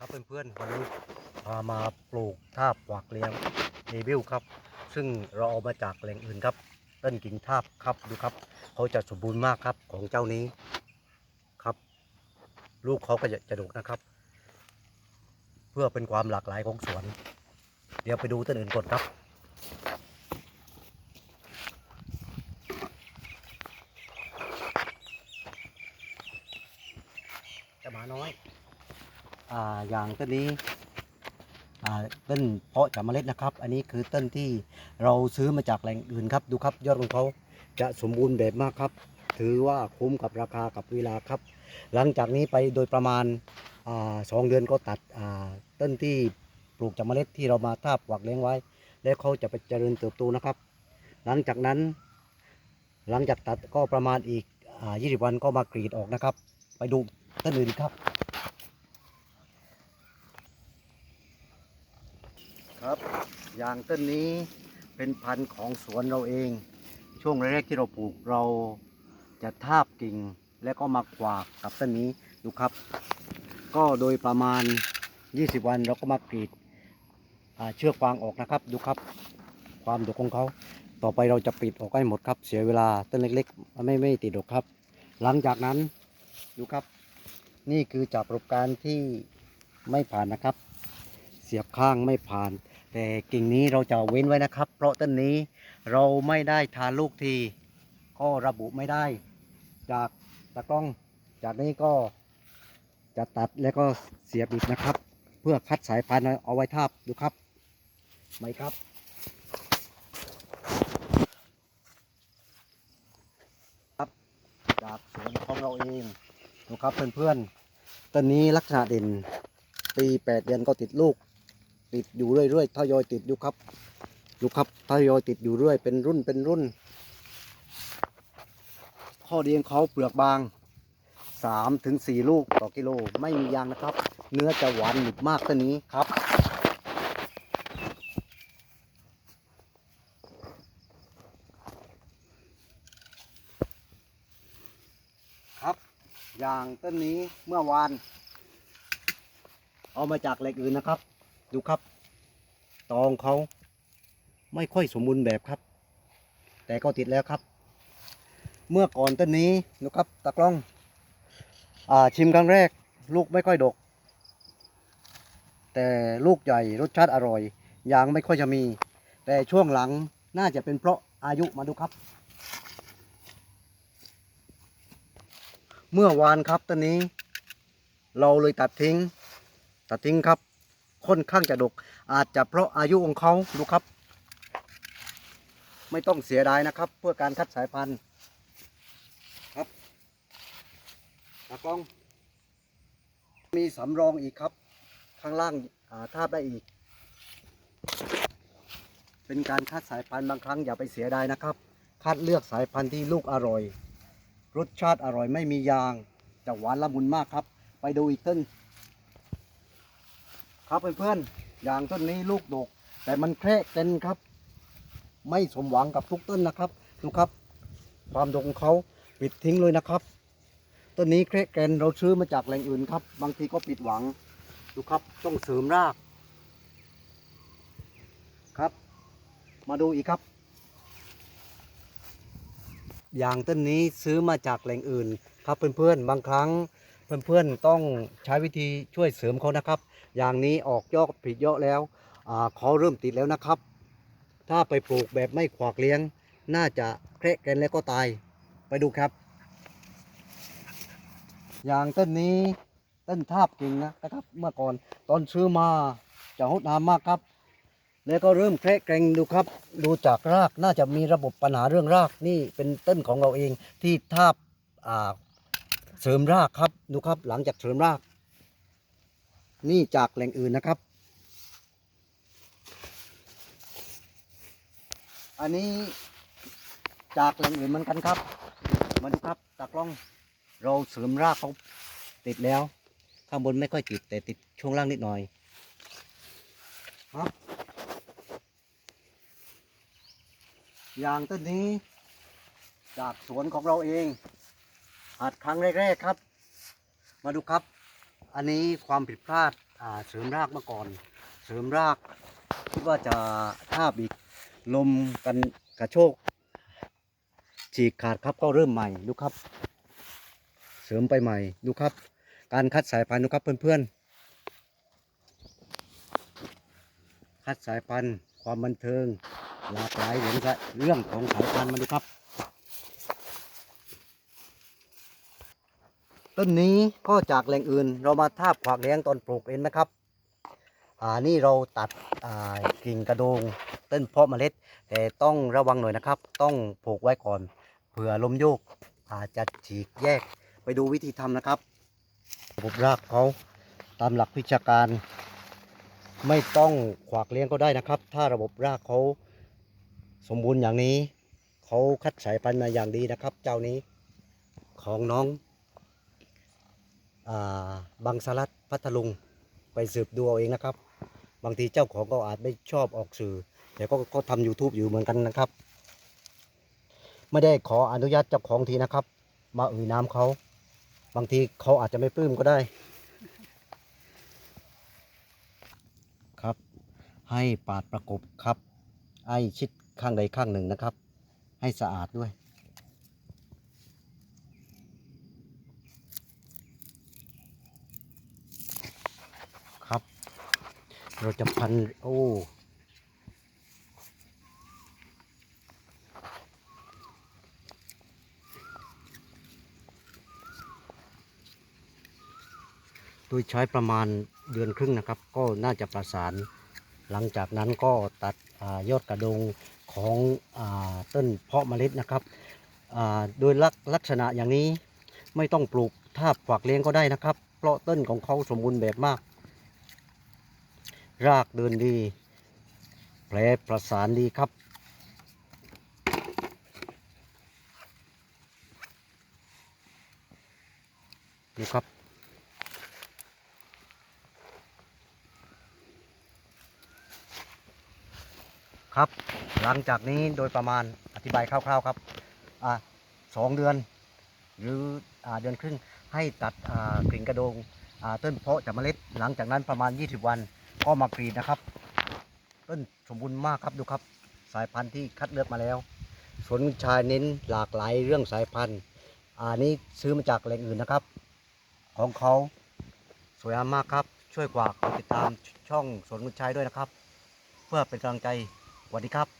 ครับเพื่อนๆวันนี้พามาปลูกทาบหวักเลี้ยงเนบิลครับ ซึ่งเราเอามาจากแหล่งอื่นครับต้นกิ่งทาบครับดูครับ เขาจะสมบูรณ์มากครับของเจ้านี้ครับ ลูกเขาก็จะจะดกนะครับ เพื่อเป็นความหลากหลายของสวน เดี๋ยวไปดูต้นอื่นก่อนครับ จะหมาน้อย อย่างต้นนี้ต้นเพาะจากเมล็ดนะครับ อันนี้คือต้นที่เราซื้อมาจากแหล่งอื่นครับ ดูครับยอดของเขาจะสมบูรณ์แบบมากครับ ถือว่าคุ้มกับราคากับเวลาครับ หลังจากนี้ไปโดยประมาณสองเดือนก็ตัดต้นที่ปลูกจากเมล็ดที่เรามาทาบหวักเลี้ยงไว้ แล้วเขาจะไปเจริญเติบโตนะครับ หลังจากนั้น หลังจากตัดก็ประมาณอีกอ่า20วันก็มากรีดออกนะครับ ไปดูต้นอื่นครับ ครับอย่างต้นนี้เป็นพันธุ์ของสวนเราเอง ช่วงแรกที่เราปลูกเราจะทาบกิ่งแล้วก็มาขวากกับต้นนี้ดูครับ ก็โดยประมาณ 20 วันเราก็มากรีดเชือกฟางออกนะครับดูครับ ความดกของเขา ต่อไปเราจะปิดออกให้หมดครับ เสียเวลาต้นเล็กๆไม่ไม่ติดดอกครับ หลังจากนั้นดูครับ นี่คือจากประสบการณ์ที่ไม่ผ่านนะครับ เสียบข้างไม่ผ่าน แต่กิ่งนี้เราจะเว้นไว้นะครับ เพราะต้นนี้เราไม่ได้ทานลูกที ก็ระบุไม่ได้ จากตะกล้องจากนี้ก็จะตัดแล้วก็เสียบอีกนะครับ เพื่อคัดสายพันธุ์เอาไว้ทาบดูครับไหมครับครับ จากสวนของเราเองดูครับเพื่อนๆต้นนี้ลักษณะเด่นปีแปดเดือนก็ติดลูก ติดอยู่เรื่อยๆทยอยติดอยู่ครับดูครับทยอยติดอยู่เรื่อยเป็นรุ่นเป็นรุ่น ข้อดีของเขาเปลือกบางสามถึงสี่ลูกต่อกิโลไม่มียางนะครับ เนื้อจะหวานหนึบมากตัวนี้ครับครับอย่างต้นนี้เมื่อวาน เอามาจากแหล่งอื่นนะครับ ดูครับ ตองเขาไม่ค่อยสมบูรณ์แบบครับ แต่ก็ติดแล้วครับ เมื่อก่อนต้นนี้ดูครับตากล้องอ่าชิมครั้งแรก ลูกไม่ค่อยดก แต่ลูกใหญ่รสชาติอร่อยยางไม่ค่อยจะมี แต่ช่วงหลังน่าจะเป็นเพราะอายุมาดูครับ เมื่อวานครับต้นนี้ เราเลยตัดทิ้ง ตัดทิ้งครับ ค่อนข้างจะดก อาจจะเพราะอายุของเขาดูครับ ไม่ต้องเสียดายนะครับ เพื่อการคัดสายพันธุ์ครับตากล้อง มีสำรองอีกครับ ข้างล่างอ่าทาบได้อีก เป็นการคัดสายพันธุ์บางครั้งอย่าไปเสียดายนะครับ คัดเลือกสายพันธุ์ที่ลูกอร่อย รสชาติอร่อยไม่มียาง จะหวานละมุนมากครับ ไปดูอีกต้น ครับเพื่อนๆอย่างต้นนี้ลูกดก แต่มันแคระเต็นครับ ไม่สมหวังกับทุกต้นนะครับดูครับ ความดกของเขาปิดทิ้งเลยนะครับต้นนี้แคระแกนเราซื้อมาจากแหล่งอื่นครับ บางทีก็ปิดหวังดูครับต้องเสริมรากครับ มาดูอีกครับ อย่างต้นนี้ซื้อมาจากแหล่งอื่นครับเพื่อนๆบางครั้ง เพื่อนๆต้องใช้วิธีช่วยเสริมเขานะครับ อย่างนี้ออกยอดผิดเยอะแล้วเขาเริ่มติดแล้วนะครับ ถ้าไปปลูกแบบไม่ขวากเลี้ยง น่าจะแคระกันแล้วก็ตาย ไปดูครับ อย่างต้นนี้ต้นทาบกิ่งนะครับ เมื่อก่อนตอนซื้อมาจะหดน้ำมากครับ แล้วก็เริ่มแคระกรงดูครับ ดูจากรากน่าจะมีระบบปัญหาเรื่องรากนี่เป็นต้นของเราเองที่ทาบอ่า เสริมรากครับดูครับ หลังจากเสริมราก นี่จากแหล่งอื่นนะครับ อันนี้จากแหล่งอื่นเหมือนกันครับมาดูครับตากล้องเราเสริมรากเขาติดแล้ว ข้างบนไม่ค่อยติดแต่ติดช่วงล่างนิดหน่อยครับอย่างต้นนี้ จากสวนของเราเอง หัดครั้งแรกๆครับ มาดูครับ อันนี้ความผิดพลาดอ่าเสริมรากมาก่อน เสริมรากคิดว่าจะทาบอีกลมกันกระโชกฉีกขาดครับก็เริ่มใหม่ดูครับ เสริมไปใหม่ดูครับ การคัดสายพันธุ์ดูครับเพื่อนๆคัดสายพันธุ์ความบันเทิงหลากหลายเหมือนกัเรื่องของสายพันธุ์มาดูครับ ต้นนี้ก็จากแหล่งอื่น เรามาทาบขวากเลี้ยงตอนปลูกเองนะครับอ่านี่เราตัดอ่ากิ่งกระโดงต้นเพาะเมล็ด แต่ต้องระวังหน่อยนะครับ ต้องผูกไว้ก่อนเผื่อลมโยกอาจจะฉีกแยกไปดูวิธีทำนะครับระบบรากเขาตามหลักวิชาการ ไม่ต้องขวากเลี้ยงก็ได้นะครับ ถ้าระบบรากเขาสมบูรณ์อย่างนี้ เขาคัดสายพันธุ์มาอย่างดีนะครับ เจ้านี้ของน้อง อางสลัดพัทลุงไปสืบดูเอาเองนะครับ บางทีเจ้าของก็อาจไม่ชอบออกสื่อ แต่ก็ก็ทำ YouTube อยู่เหมือนกันนะครับ ไม่ได้ขออนุญาตเจ้าของทีนะครับ มาเอ่ยนามเขา บางทีเขาอาจจะไม่ปลื้มก็ได้ ครับ ให้ปาดประกบครับให้ชิดข้างใดข้างหนึ่งนะครับ ให้สะอาดด้วย ครับ เราจะพัน โอ้ โดยใช้ประมาณเดือนครึ่งนะครับ ก็น่าจะประสาน หลังจากนั้นก็ตัดอยอดกระดงของอต้นเพาะเมล็ดนะครับ โดยลักลักษณะอย่างนี้ไม่ต้องปลูกทาฝักเลี้ยงก็ได้นะครับ เพราะต้นของเขาสมบูรณ์แบบมาก รากเดินดี แผลประสานดีครับ ดูครับ ครับ หลังจากนี้โดยประมาณอธิบายคร่าวๆครับ อ่าสองเดือน หรืออ่าเดือนครึ่งให้ตัดอ่ากลิ่นกระโดงอ่าต้นเพาะจากเมล็ด หลังจากนั้นประมาณ 20 วัน ก็มากรีดนะครับ ต้นสมบูรณ์มากครับดูครับ สายพันธุ์ที่คัดเลือกมาแล้วสวนชายเน้นหลากหลายเรื่องสายพันธุ์อันนี้ซื้อมาจากแหล่งอื่นนะครับ ของเขาสวยงามมากครับ ช่วยกว่ากดติดตามช่องสวนกุญชัยด้วยนะครับ เพื่อเป็นกำลังใจสวัสดีครับ